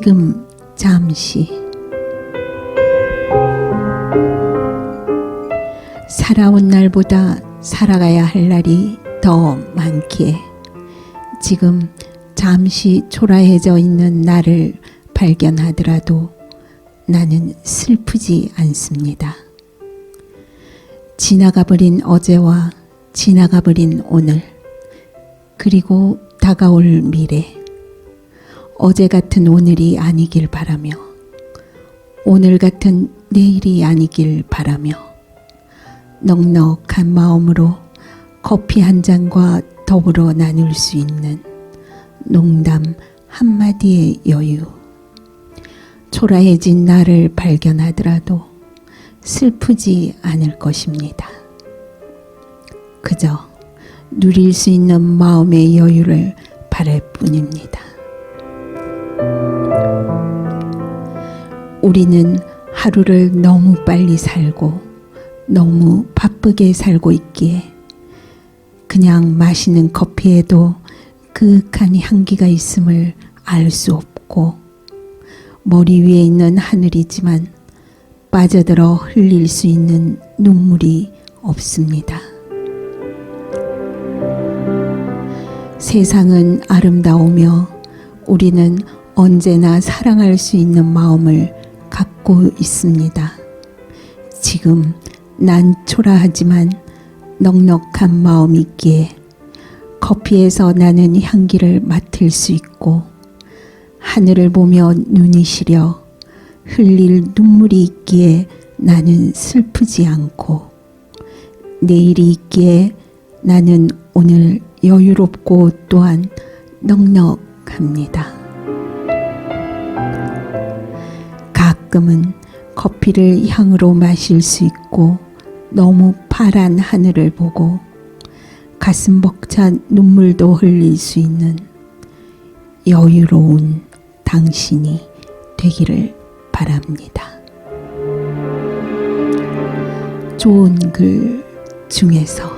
지금 잠시 살아온 날보다 살아가야 할 날이 더 많기에 지금 잠시 초라해져 있는 나를 발견하더라도 나는 슬프지 않습니다. 지나가 버린 어제와 지나가 버린 오늘, 그리고 다가올 미래. 어제 같은 오늘이 아니길 바라며, 오늘 같은 내일이 아니길 바라며, 넉넉한 마음으로 커피 한 잔과 더불어 나눌 수 있는 농담 한마디의 여유. 초라해진 나를 발견하더라도 슬프지 않을 것입니다. 그저 누릴 수 있는 마음의 여유를 바랄 뿐입니다. 우리는 하루를 너무 빨리 살고 너무 바쁘게 살고 있기에 그냥 마시는 커피에도 그윽한 향기가 있음을 알 수 없고 머리 위에 있는 하늘이지만 빠져들어 흘릴 수 있는 눈물이 없습니다. 세상은 아름다우며 우리는 언제나 사랑할 수 있는 마음을 갖고 있습니다. 지금 난 초라하지만 넉넉한 마음이 있기에 커피에서 나는 향기를 맡을 수 있고 하늘을 보며 눈이 시려 흘릴 눈물이 있기에 나는 슬프지 않고 내일이 있기에 나는 오늘 여유롭고 또한 넉넉합니다. 가끔은 커피를 향으로 마실 수 있고 너무 파란 하늘을 보고 가슴 벅찬 눈물도 흘릴 수 있는 여유로운 당신이 되기를 바랍니다. 좋은 글 중에서